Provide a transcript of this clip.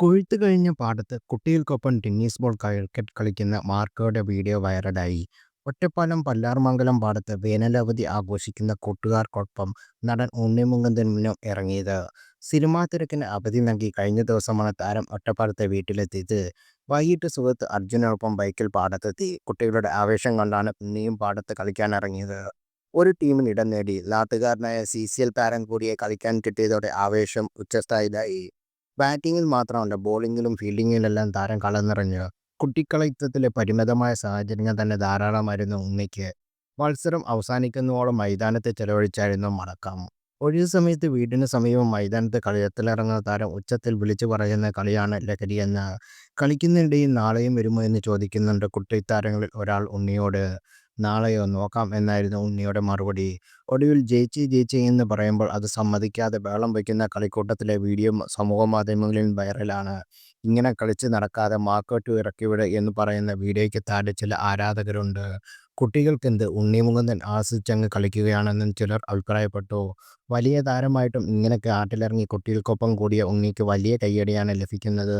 കൊയ്ത്ത് കഴിഞ്ഞ പാടത്ത് കുട്ടികൾക്കൊപ്പം ടെന്നീസ് ബോൾ ക്രിക്കറ്റ് കളിക്കുന്ന മാർക്കോയുടെ വീഡിയോ വൈറലായി. ഒറ്റപ്പാലം പല്ലാർമംഗലം പാടത്ത് വേനലവധി ആഘോഷിക്കുന്ന കൂട്ടുകാർക്കൊപ്പം നടൻ ഉണ്ണി മുകുന്ദൻ മുന്നം ഇറങ്ങിയത്. സിനിമാ തിരക്കിന് അവധി നൽകി കഴിഞ്ഞ ദിവസമാണ് താരം ഒറ്റപ്പാലത്തെ വീട്ടിലെത്തിയത്. വൈകിട്ട് സുഹൃത്ത് അർജുനൊപ്പം ബൈക്കിൽ പാടത്തെത്തി. കുട്ടികളുടെ ആവേശം കൊണ്ടാണ് ഉണ്ണിയും പാടത്ത് കളിക്കാനിറങ്ങിയത്. ഒരു ടീമിന് ഇടം നേടി. നാട്ടുകാരനായ സി സി എൽ താരം കൂടിയെ കളിക്കാൻ കിട്ടിയതോടെ ആവേശം ഉച്ചസ്ഥായിലായി. ബാറ്റിംഗിൽ മാത്രമല്ല ബോളിംഗിലും ഫീൽഡിങ്ങിലെല്ലാം താരം കളനിറഞ്ഞു. കുട്ടിക്കളിത്തത്തിലെ പരിമിതമായ സാഹചര്യങ്ങൾ തന്നെ ധാരാളമായിരുന്നു ഉണ്ണിക്ക്. മത്സരം അവസാനിക്കുന്നതോളം മൈതാനത്തെ ചെലവഴിച്ചായിരുന്നു മടക്കം. ഒഴിവുസമയത്ത് വീടിന് സമീപം മൈതാനത്ത് കളിയത്തിലിറങ്ങുന്ന താരം ഉച്ചത്തിൽ വിളിച്ചു പറയുന്ന കളിയാണ് ലഹരിയെന്ന്. കളിക്കുന്നിടയിൽ നാളെയും വരുമോ എന്ന് ചോദിക്കുന്നുണ്ട് കുട്ടിത്താരങ്ങളിൽ ഒരാൾ ഉണ്ണിയോട്. നാളെയോ നോക്കാം എന്നായിരുന്നു ഉണ്ണിയുടെ മറുപടി. ഒടുവിൽ ജയിച്ച് ജയിച്ച് എന്ന് പറയുമ്പോൾ അത് സമ്മതിക്കാതെ ബഹളം വയ്ക്കുന്ന കളിക്കൂട്ടത്തിലെ വീഡിയോ സമൂഹ മാധ്യമങ്ങളിൽ വൈറലാണ്. ഇങ്ങനെ കളിച്ച് നടക്കാതെ മാക്കോട്ട് ഇറക്കിവിടെ എന്ന് പറയുന്ന വീഡിയോയ്ക്ക് താഴെ ചില ആരാധകരുണ്ട്. കുട്ടികൾക്കെന്ത് ഉണ്ണി മുകുന്ദൻ ആസ്വദിച്ചങ്ങ് കളിക്കുകയാണെന്നും ചിലർ അഭിപ്രായപ്പെട്ടു. വലിയ താരമായിട്ടും ഇങ്ങനെ കാട്ടിലിറങ്ങി കുട്ടികൾക്കൊപ്പം കൂടിയ ഉണ്ണിക്ക് വലിയ കയ്യടിയാണ് ലഭിക്കുന്നത്.